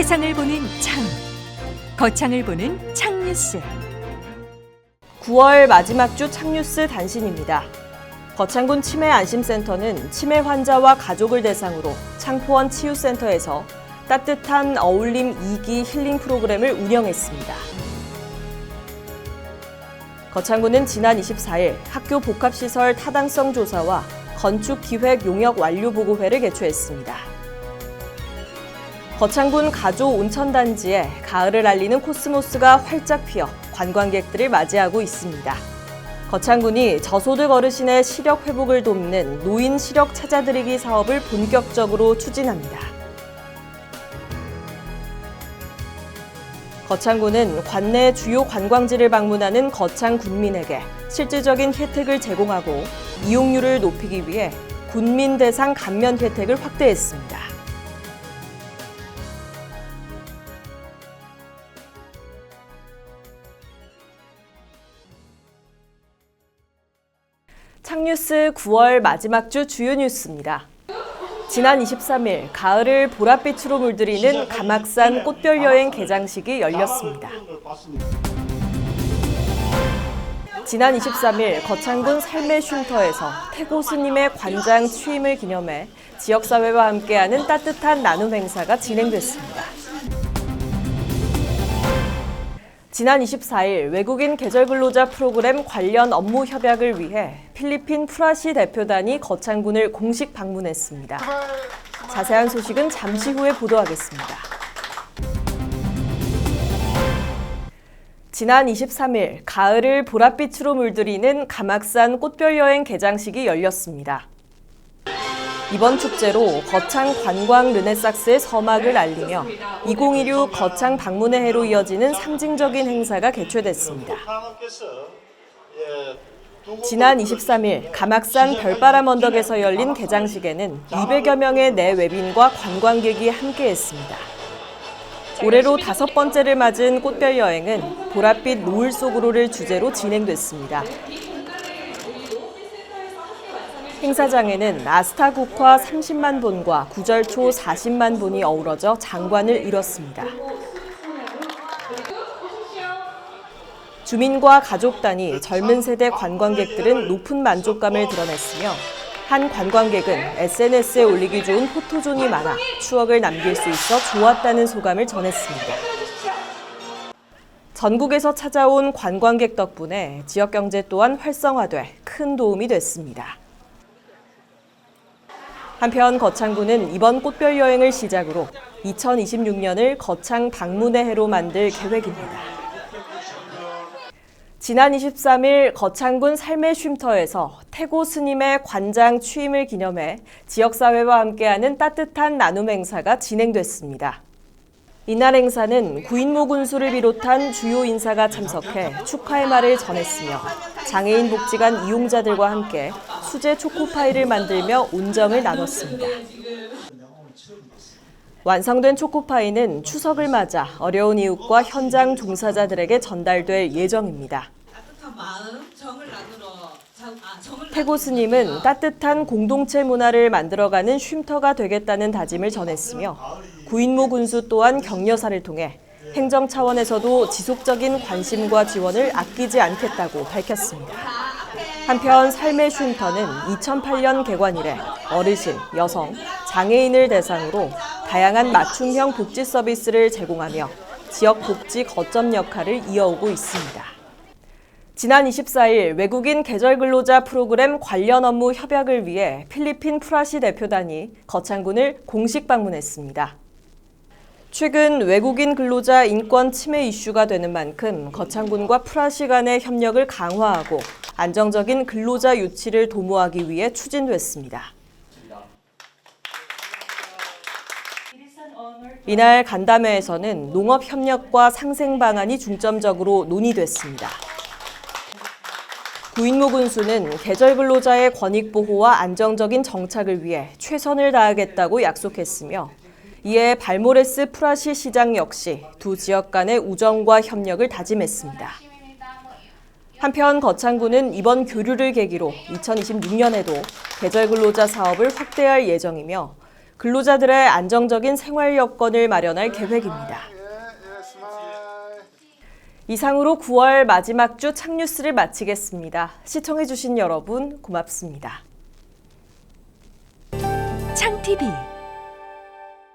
세상을 보는 창. 거창을 보는 창뉴스. 9월 마지막 주 창뉴스 단신입니다. 거창군 치매 안심센터는 치매 환자와 가족을 대상으로 창포원 치유센터에서 따뜻한 어울림 2기 힐링 프로그램을 운영했습니다. 거창군은 지난 24일 학교 복합시설 타당성 조사와 건축 기획 용역 완료 보고회를 개최했습니다. 거창군 가조 온천단지에 가을을 알리는 코스모스가 활짝 피어 관광객들을 맞이하고 있습니다. 거창군이 저소득 어르신의 시력 회복을 돕는 노인 시력 찾아드리기 사업을 본격적으로 추진합니다. 거창군은 관내 주요 관광지를 방문하는 거창 군민에게 실질적인 혜택을 제공하고 이용률을 높이기 위해 군민 대상 감면 혜택을 확대했습니다. 창뉴스 9월 마지막 주 주요 뉴스입니다. 지난 23일 가을을 보랏빛으로 물들이는 감악산 꽃별 여행 개장식이 열렸습니다. 지난 23일 거창군 삶의 쉼터에서 태고 스님의 관장 취임을 기념해 지역사회와 함께하는 따뜻한 나눔 행사가 진행됐습니다. 지난 24일 외국인 계절 근로자 프로그램 관련 업무 협약을 위해 필리핀 프라시 대표단이 거창군을 공식 방문했습니다. 자세한 소식은 잠시 후에 보도하겠습니다. 지난 23일 가을을 보랏빛으로 물들이는 감악산 꽃별 여행 개장식이 열렸습니다. 이번 축제로 거창 관광 르네삭스의 서막을 알리며 2016 거창 방문의 해로 이어지는 상징적인 행사가 개최됐습니다. 지난 23일 감악산 별바람 언덕에서 열린 개장식에는 200여 명의 내외빈과 관광객이 함께했습니다. 올해로 다섯 번째를 맞은 꽃별 여행은 보랏빛 노을 속으로를 주제로 진행됐습니다. 행사장에는 아스타 국화 30만 본과 구절초 40만 본이 어우러져 장관을 이뤘습니다. 주민과 가족단이 젊은 세대 관광객들은 높은 만족감을 드러냈으며 한 관광객은 SNS에 올리기 좋은 포토존이 많아 추억을 남길 수 있어 좋았다는 소감을 전했습니다. 전국에서 찾아온 관광객 덕분에 지역 경제 또한 활성화돼 큰 도움이 됐습니다. 한편 거창군은 이번 꽃별 여행을 시작으로 2026년을 거창 방문의 해로 만들 계획입니다. 지난 23일 거창군 삶의 쉼터에서 태고 스님의 관장 취임을 기념해 지역사회와 함께하는 따뜻한 나눔 행사가 진행됐습니다. 이날 행사는 구인모 군수를 비롯한 주요 인사가 참석해 축하의 말을 전했으며 장애인 복지관 이용자들과 함께 수제 초코파이를 만들며 온정을 나눴습니다. 완성된 초코파이는 추석을 맞아 어려운 이웃과 현장 종사자들에게 전달될 예정입니다. 태고 스님은 따뜻한 공동체 문화를 만들어가는 쉼터가 되겠다는 다짐을 전했으며 구인모 군수 또한 격려사를 통해 행정 차원에서도 지속적인 관심과 지원을 아끼지 않겠다고 밝혔습니다. 한편 삶의 쉼터는 2008년 개관 이래 어르신, 여성, 장애인을 대상으로 다양한 맞춤형 복지 서비스를 제공하며 지역 복지 거점 역할을 이어오고 있습니다. 지난 24일 외국인 계절 근로자 프로그램 관련 업무 협약을 위해 필리핀 프라시 대표단이 거창군을 공식 방문했습니다. 최근 외국인 근로자 인권 침해 이슈가 되는 만큼 거창군과 프라시 간의 협력을 강화하고 안정적인 근로자 유치를 도모하기 위해 추진됐습니다. 이날 간담회에서는 농업 협력과 상생 방안이 중점적으로 논의됐습니다. 구인모 군수는 계절 근로자의 권익 보호와 안정적인 정착을 위해 최선을 다하겠다고 약속했으며 이에 발모레스 프라시 시장 역시 두 지역 간의 우정과 협력을 다짐했습니다. 한편 거창군은 이번 교류를 계기로 2026년에도 계절 근로자 사업을 확대할 예정이며 근로자들의 안정적인 생활 여건을 마련할 계획입니다. 이상으로 9월 마지막 주 창뉴스를 마치겠습니다. 시청해주신 여러분 고맙습니다. 창 TV